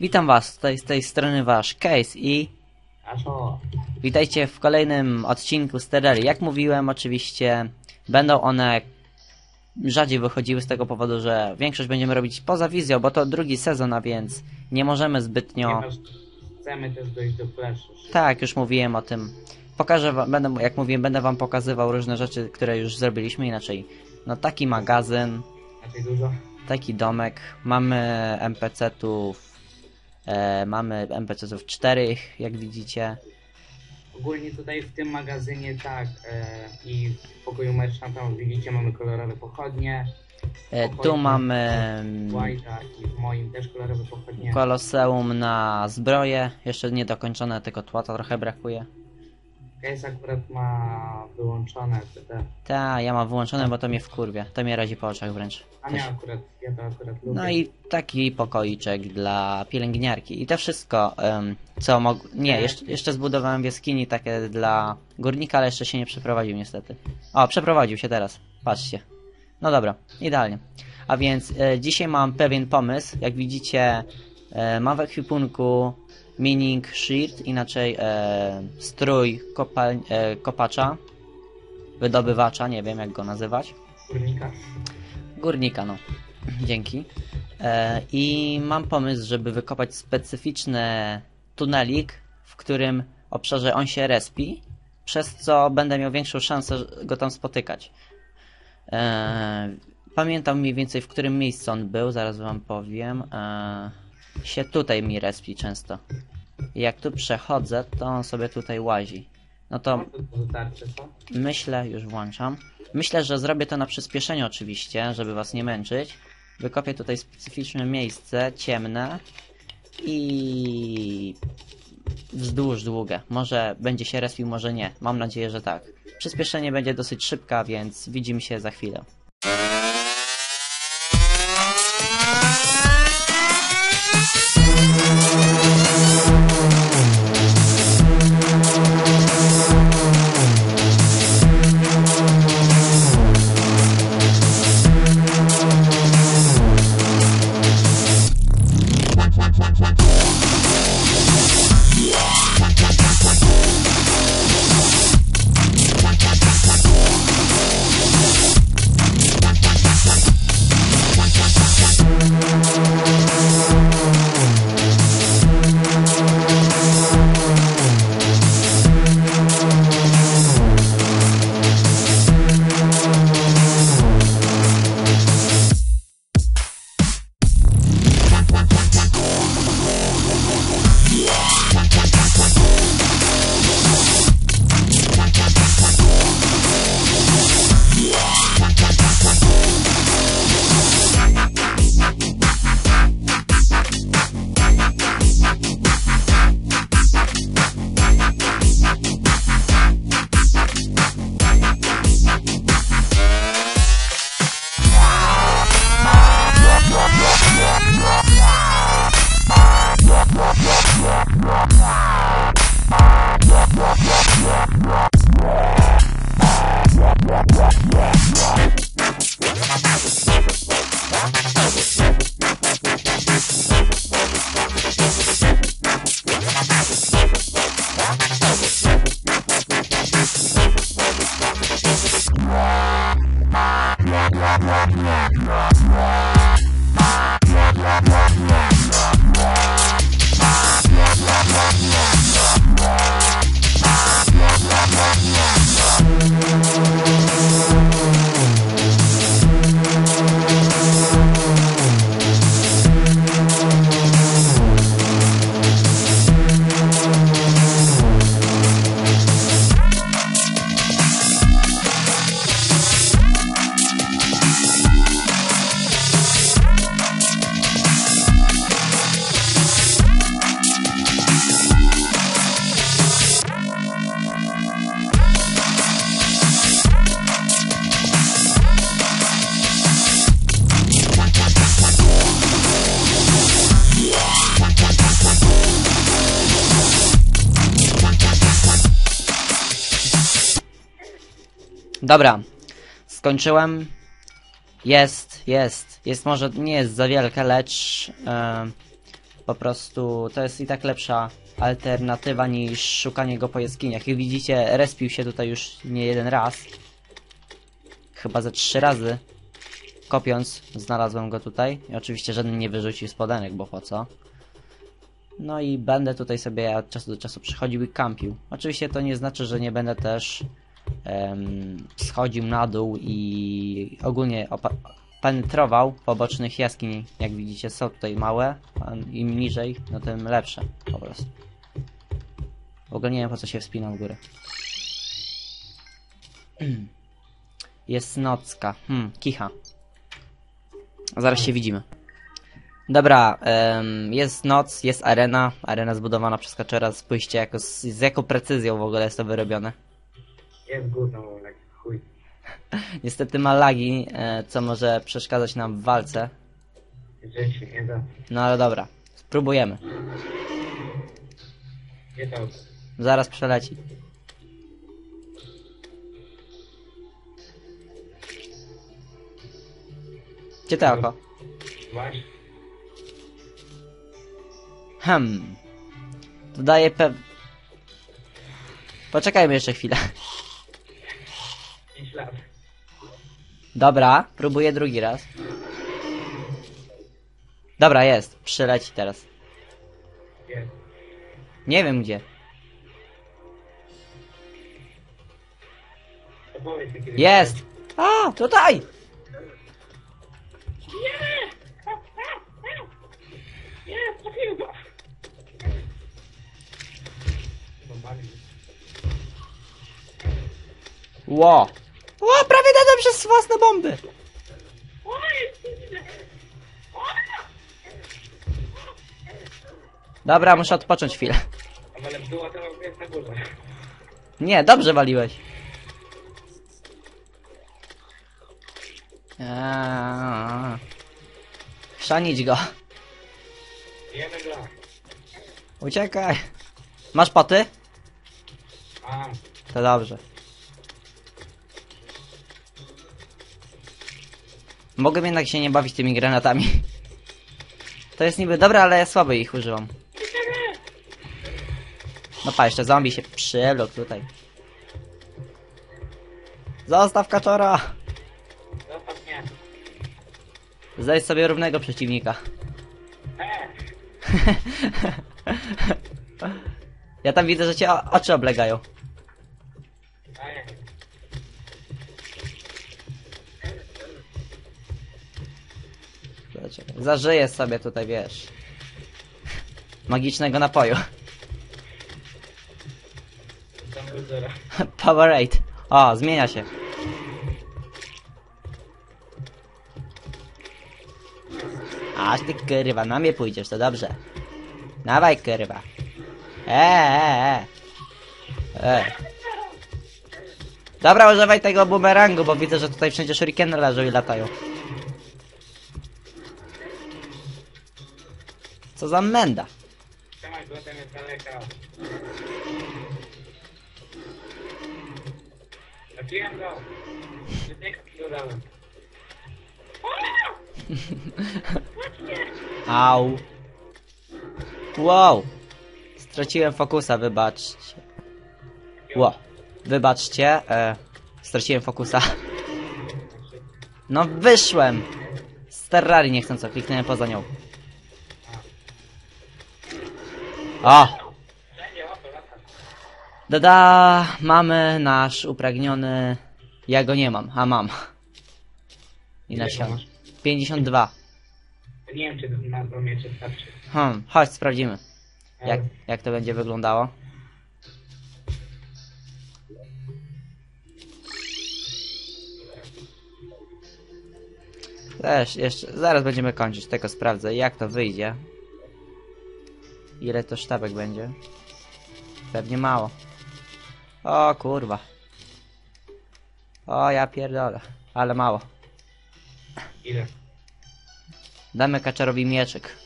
Witam was, tutaj z tej strony wasz Case i witajcie w kolejnym odcinku z Terrarii. Jak mówiłem, oczywiście będą one rzadziej wychodziły z tego powodu, że większość będziemy robić poza wizją, bo to drugi sezon, a więc nie możemy zbytnio... chcemy też dojść do flashu. Tak, już mówiłem o tym. Pokażę wam, będę, jak mówiłem, będę wam pokazywał różne rzeczy, które już zrobiliśmy inaczej. No taki magazyn, dużo. taki domek, mamy NPC-ów, e, mamy NPC-ów czterech, jak widzicie. Ogólnie tutaj w tym magazynie tak e, i w pokoju merchanta widzicie mamy kolorowe pochodnie. E, tu mamy White'a i w moim też kolorowe pochodnie. koloseum na zbroję, jeszcze niedokończone, tylko tłata trochę brakuje. Case akurat ma wyłączone te. Ta, ja mam wyłączone, bo to mnie wkurwia, to mnie razi po oczach wręcz. A ja akurat, ja to akurat lubię. No i taki pokoiczek dla pielęgniarki. I to wszystko, em, co mog... Nie, jeszcze, jeszcze zbudowałem w jaskini takie dla górnika, ale jeszcze się nie przeprowadził niestety. O, przeprowadził się teraz. Patrzcie. No dobra, idealnie. A więc e, dzisiaj mam pewien pomysł. Jak widzicie, e, mam w ekwipunku mining shirt, inaczej e, strój kopal... e, kopacza, wydobywacza, nie wiem jak go nazywać. Górnika. Górnika, no. Dzięki. E, I mam pomysł, żeby wykopać specyficzny tunelik, w którym obszarze on się respi, przez co będę miał większą szansę go tam spotykać. E, pamiętam mniej więcej w którym miejscu on był, zaraz wam powiem. E, się tutaj mi respi często. I jak tu przechodzę, to on sobie tutaj łazi. No to? Myślę, już włączam. Myślę, że zrobię to na przyspieszenie oczywiście, żeby was nie męczyć. Wykopię tutaj specyficzne miejsce, ciemne i wzdłuż długie. Może będzie się respił, może nie. Mam nadzieję, że tak. Przyspieszenie będzie dosyć szybka, więc widzimy się za chwilę. Dobra, skończyłem. Jest, jest, jest może, nie jest za wielkie, lecz e, Po prostu to jest i tak lepsza alternatywa niż szukanie go po jaskiniach. Jak widzicie, respił się tutaj już nie jeden raz. Chyba ze trzy razy. Kopiąc, znalazłem go tutaj. I oczywiście żaden nie wyrzucił spodenek, bo po co? No i będę tutaj sobie od czasu do czasu przychodził i kampił. Oczywiście to nie znaczy, że nie będę też schodził na dół i ogólnie penetrował pobocznych jaskiń. Jak widzicie są tutaj małe, im niżej, no tym lepsze po prostu. W ogóle nie wiem po co się wspinał w górę. Jest nocka. Hmm, kicha. Zaraz się widzimy. Dobra, jest noc, jest arena. Arena zbudowana przez kaczera. Spójrzcie, jako, z jaką precyzją w ogóle jest to wyrobione. Jest gówno, jak chuj. Niestety ma lagi, e, co może przeszkadzać nam w walce. Nie da. No ale dobra, spróbujemy. Zaraz przeleci. Gdzie to oko? Hmm. Dodaję pe... Poczekajmy jeszcze chwilę. 5 lat. Dobra, próbuję drugi raz. Dobra, jest. Przyleci teraz. Nie wiem gdzie. Jest! A, tutaj! Trafiłem Ło, prawie dadłem przez własne bomby! O. Dobra, muszę odpocząć chwilę. Ale była to na górze. Nie, dobrze waliłeś. Eee. Chrzanić go. Jemy. Uciekaj. Masz poty? A, To dobrze. Mogłem jednak się nie bawić tymi granatami. To jest niby dobre, ale ja słabo ich używam. No pa, jeszcze zombie się przywlókł tutaj. Zostaw kaczora! zostaw mnie. Sobie równego przeciwnika. Ja tam widzę, że cię oczy oblegają. Zażyję sobie tutaj, wiesz. Magicznego napoju. Zero. Powerade. O, zmienia się. Aż ty kurwa, na mnie pójdziesz, to dobrze. Dawaj kurwa. Eee, e. Dobra, używaj tego bumerangu, bo widzę, że tutaj wszędzie shurikeny leżą i latają. Co za menda. Trzymaj go. Au. Wow. Straciłem fokusa, wybaczcie. Ło. Wybaczcie, e, straciłem fokusa. No wyszłem. Z Terrarii niechcąco, kliknąłem poza nią. O! To. Dada, mamy nasz upragniony... Ja go nie mam, a mam. I Ile nasiona. masz? 52. Nie wiem, czy na dwa miecze starczy. Hmm, chodź sprawdzimy. Jak, jak to będzie wyglądało? Też, jeszcze, zaraz będziemy kończyć, tylko sprawdzę jak to wyjdzie. Ile to sztabek będzie? Pewnie mało. O kurwa. O ja pierdolę, ale mało. Ile? Damy kaczarowi mieczyk.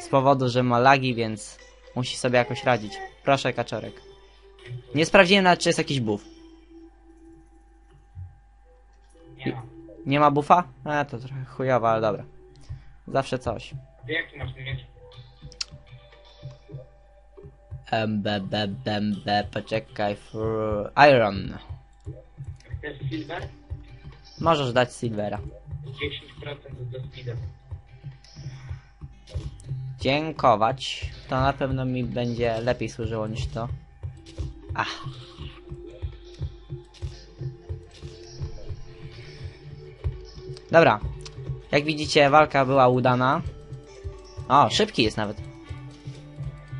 Z powodu, że ma lagi, więc musi sobie jakoś radzić. Proszę, kaczorek. Nie sprawdziłem nawet, czy jest jakiś buff. Nie ma. Nie ma buffa? E, to trochę chujowe, ale dobra. Zawsze coś. Ty jaki masz miecz? MB, B, B, B, poczekaj, for Iron. Chcesz silver? Możesz dać Silvera. 10% do speeda. Dziękować. To na pewno mi będzie lepiej służyło niż to. Ach. Dobra. Jak widzicie, walka była udana. O, szybki jest nawet.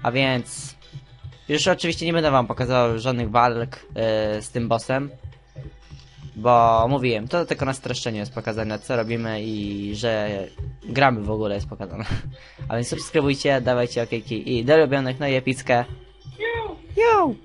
A więc... Już oczywiście nie będę wam pokazywał żadnych walk yy, z tym bossem. Bo mówiłem, to tylko na streszczeniu jest pokazane, co robimy i że gramy w ogóle jest pokazane. A więc subskrybujcie, dawajcie okejki i do ulubionych, no i epickie. Yo! Yo!